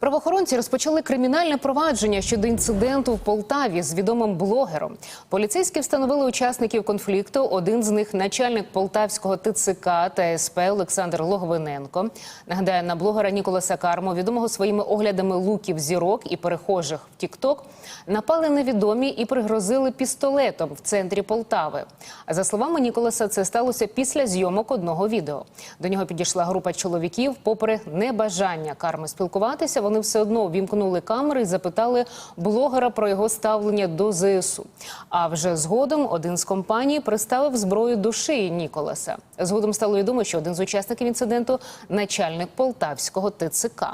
Правоохоронці розпочали кримінальне провадження щодо інциденту в Полтаві з відомим блогером. Поліцейські встановили учасників конфлікту. Один з них начальник полтавського ТЦК та СП Олександр Логвиненко. Нагадаю, на блогера Ніколаса Кармо, відомого своїми оглядами луків зірок і перехожих в Тікток, напали невідомі і пригрозили пістолетом в центрі Полтави. За словами Ніколаса, це сталося після зйомок одного відео. До нього підійшла група чоловіків. Попри небажання Карми спілкуватися, вони все одно вімкнули камери і запитали блогера про його ставлення до ЗСУ. А вже згодом один з компаній приставив зброю до шиї Ніколаса. Згодом стало відомо, що один з учасників інциденту начальник полтавського ТЦК.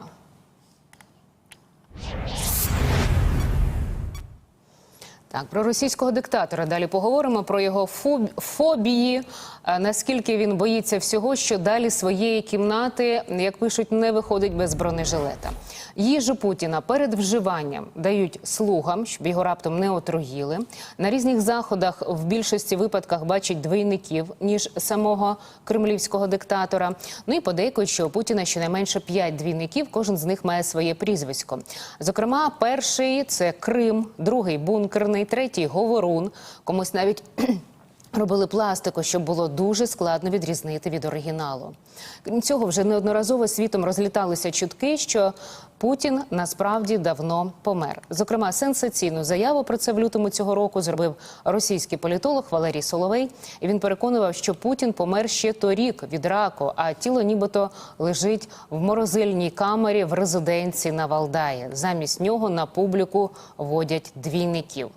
Так, про російського диктатора далі поговоримо про його фоб- фобії, е, наскільки він боїться всього, що далі своєї кімнати, як пишуть, не виходить без бронежилета. Їжу Путіна перед вживанням дають слугам, щоб його раптом не отруїли. На різних заходах в більшості випадках бачать двійників ніж самого кремлівського диктатора. Ну і подейкують, що у Путіна щонайменше п'ять двійників. Кожен з них має своє прізвисько. Зокрема, перший це Крим, другий бункерний, третій говорун. Комусь навіть Робили пластику, щоб було дуже складно відрізнити від оригіналу. Крім цього, вже неодноразово світом розліталися чутки, що Путін насправді давно помер. Зокрема, сенсаційну заяву про це в лютому цього року зробив російський політолог Валерій Соловей. Він переконував, що Путін помер ще торік від раку, а тіло нібито лежить в морозильній камері в резиденції на Валдаї. Замість нього на публіку водять двійників.